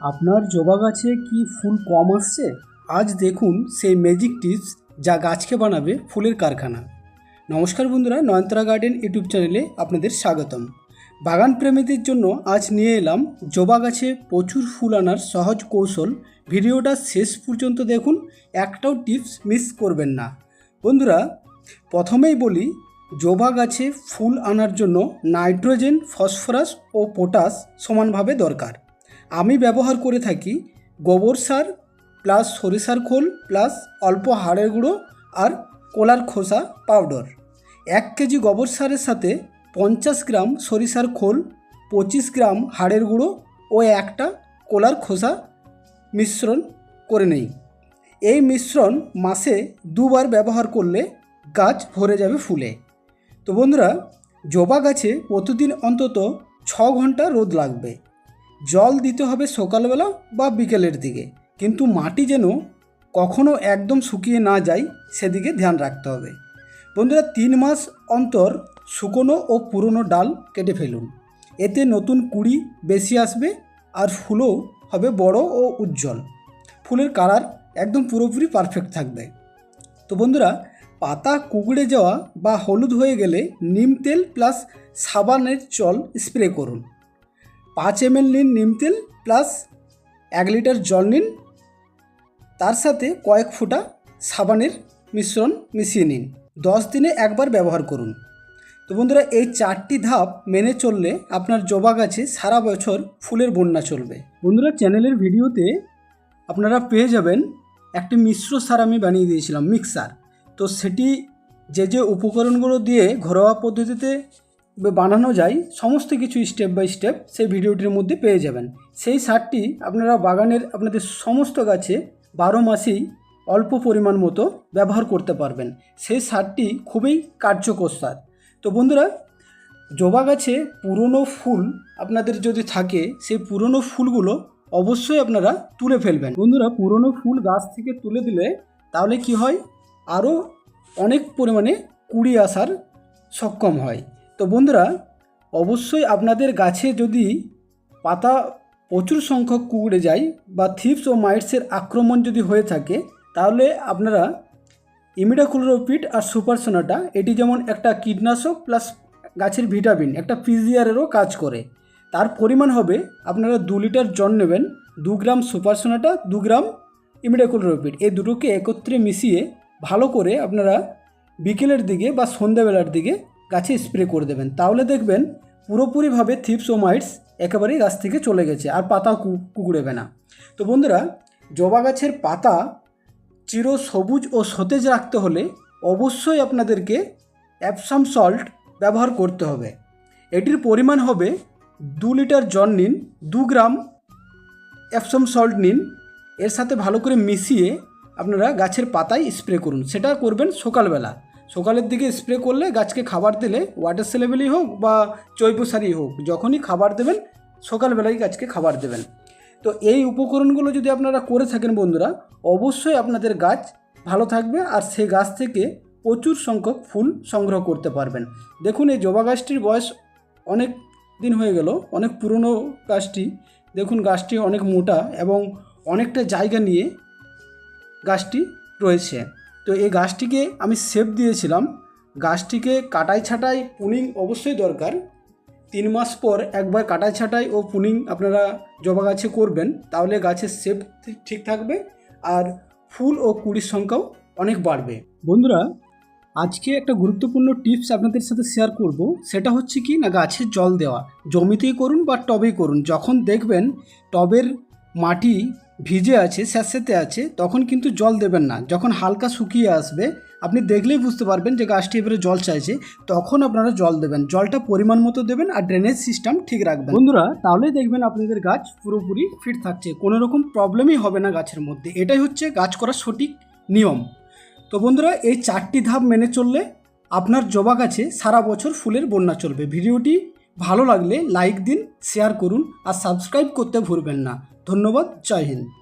আপনার জবা গাছে কি ফুল কম আসছে? আজ দেখুন সেই ম্যাজিক টিপস যা গাছকে বানাবে ফুলের কারখানা। নমস্কার বন্ধুরা, নয়নতারা গার্ডেন ইউটিউব চ্যানেলে আপনাদের স্বাগতম। বাগান প্রেমীদের জন্য আজ নিয়ে এলাম জবা গাছে প্রচুর ফুল আনার সহজ কৌশল। ভিডিওটা শেষ পর্যন্ত দেখুন, একটাও টিপস মিস করবেন না। বন্ধুরা, প্রথমেই বলি, জবা গাছে ফুল আনার জন্য নাইট্রোজেন ফসফরাস ও পটাশ সমানভাবে দরকার। আমি ব্যবহার করে থাকি গোবর সার প্লাস সরিষার খোল প্লাস অল্প হাড়ের গুঁড়ো আর কলার খোসা পাউডার। এক কেজি গোবর সারের সাথে পঞ্চাশ গ্রাম সরিষার খোল, পঁচিশ গ্রাম হাড়ের গুঁড়ো ও একটা কলার খোসা মিশ্রণ করে নেই। এই মিশ্রণ মাসে দুবার ব্যবহার করলে গাছ ভরে যাবে ফুলে। তো বন্ধুরা, জবা গাছে প্রতিদিন অন্তত ছ ঘণ্টা রোদ লাগবে। জল দিতে হবে সকালবেলা বা বিকেলের দিকে। কিন্তু মাটি যেন কখনো একদম শুকিয়ে না যায়, সেদিকে ধ্যান রাখতে হবে। বন্ধুরা, তিন মাস অন্তর শুকনো ও পুরনো ডাল কেটে ফেলুন। এতে নতুন কুড়ি বেশি আসবে আর ফুলও হবে বড় ও উজ্জ্বল। ফুলের কালার একদম পুরোপুরি পারফেক্ট থাকবে। তো বন্ধুরা, পাতা কুকড়ে যাওয়া বা হলুদ হয়ে গেলে নিম তেল প্লাস সাবানের জল স্প্রে করুন। পাঁচ এম এল নিন নিম তেল প্লাস এক লিটার জল নিন। তার সাথে কয়েক ফোঁটা সাবানের মিশ্রণ মিশিয়ে নিন। দশ দিনে একবার ব্যবহার করুন। তো বন্ধুরা, এই চারটি ধাপ মেনে চললে আপনার জবা গাছে সারা বছর ফুলের বন্যা চলবে। বন্ধুরা, চ্যানেলের ভিডিওতে আপনারা পেয়ে যাবেন একটি মিশ্র সার আমি বানিয়ে দিয়েছিলাম, মিক্সার। তো সেটি যে যে উপকরণগুলো দিয়ে ঘরোয়া পদ্ধতিতে বানানো যায়, সমস্ত কিছু স্টেপ বাই স্টেপ সেই ভিডিওটির মধ্যে পেয়ে যাবেন। সেই সারটি আপনারা বাগানের আপনাদের সমস্ত গাছে বারো মাসেই অল্প পরিমাণ মতো ব্যবহার করতে পারবেন। সেই সারটি খুবই কার্যকর সার। তো বন্ধুরা, জবা গাছে পুরনো ফুল আপনাদের যদি থাকে, সেই পুরনো ফুলগুলো অবশ্যই আপনারা তুলে ফেলবেন। বন্ধুরা, পুরনো ফুল গাছ থেকে তুলে দিলে তাহলে কি হয়? আরও অনেক পরিমাণে কুড়ি আসার সক্ষম হয়। তো বন্ধুরা, অবশ্যই আপনাদের গাছে যদি পাতা প্রচুর সংখ্যক কুকড়ে যায় বা থিপস ও মাইটসের আক্রমণ যদি হয়ে থাকে, তাহলে আপনারা ইমিডাক্লোরোপিড আর সুপারসোনাটা এটি যেমন একটা কীটনাশক প্লাস গাছের ভিটামিন একটা পিজিআরেরও কাজ করে। তার পরিমাণ হবে, আপনারা দু লিটার জল নেবেন, দু গ্রাম সুপারসোনাটা দু গ্রাম ইমিডাক্লোরোপিড এই দুটোকে একত্রে মিশিয়ে ভালো করে আপনারা বিকেলের দিকে বা সন্ধ্যাবেলার দিকে গাছে স্প্রে করে দেবেন। তাহলে দেখবেন পুরোপুরিভাবে থিপস ও মাইটস একেবারেই গাছ থেকে চলে গেছে, আর পাতা কুকুড়েবে না। তো বন্ধুরা, জবা গাছের পাতা চির সবুজ ও সতেজ রাখতে হলে অবশ্যই আপনাদেরকে অ্যাপসাম সল্ট ব্যবহার করতে হবে। এটির পরিমাণ হবে দু লিটার জল নিন, দু গ্রাম অ্যাপসাম সল্ট নিন। এর সাথে ভালো করে মিশিয়ে আপনারা গাছের পাতায় স্প্রে করুন। সেটা করবেন সকালবেলা। সকালের দিকে স্প্রে করলে গাছকে খাবার দিলে ওয়াটার সেলেবেলই হোক বা জৈব সারই হোক, যখনই খাবার দেবেন, সকালবেলায় গাছকে খাবার দেবেন। তো এই উপকরণগুলো যদি আপনারা করে থাকেন বন্ধুরা, অবশ্যই আপনাদের গাছ ভালো থাকবে আর সেই গাছ থেকে প্রচুর সংখ্যক ফুল সংগ্রহ করতে পারবেন। দেখুন, এই জবা গাছটির বয়স অনেক দিন হয়ে গেল, অনেক পুরনো গাছটি। দেখুন, গাছটি অনেক মোটা এবং অনেকটা জায়গা নিয়ে গাছটি রয়েছে। তো এই গাছটিকে আমি সেপ দিয়েছিলাম। গাছটিকে কাটাই ছাটাই পুনিং অবশ্যই দরকার। তিন মাস পর একবার কাটাই ছাটাই ও পুনিং আপনারা জবা গাছে করবেন, তাহলে গাছের শেপ ঠিক থাকবে আর ফুল ও কুড়ির সংখ্যাও অনেক বাড়বে। বন্ধুরা, আজকে একটা গুরুত্বপূর্ণ টিপস আপনাদের সাথে শেয়ার করব। সেটা হচ্ছে কি না, গাছে জল দেওয়া। জমিতেই করুন বা টবেই করুন, যখন দেখবেন টবের মাটি ভিজে আছে স্যাঁতস্যাঁতে আছে, তখন কিন্তু জল দেবেন না। যখন হালকা শুকিয়ে আসবে, আপনি দেখলেই বুঝতে পারবেন যে গাছটি এবারে জল চাইছে, তখন আপনারা জল দেবেন। জলটা পরিমাণ মতো দেবেন আর ড্রেনেজ সিস্টেম ঠিক রাখবেন। বন্ধুরা, তাহলেই দেখবেন আপনাদের গাছ পুরোপুরি ফিট থাকছে। কোনো রকম প্রবলেমই হবে না গাছের মধ্যে। এটাই হচ্ছে গাছ করার সঠিক নিয়ম। তো বন্ধুরা, এই চারটি ধাপ মেনে চললে আপনার জবা গাছে সারা বছর ফুলের বন্যা চলবে। ভিডিওটি ভালো লাগলে লাইক দিন শেয়ার করুন আর সাবস্ক্রাইব করতে ভুলবেন না। ধন্যবাদ জয় হিন্দ।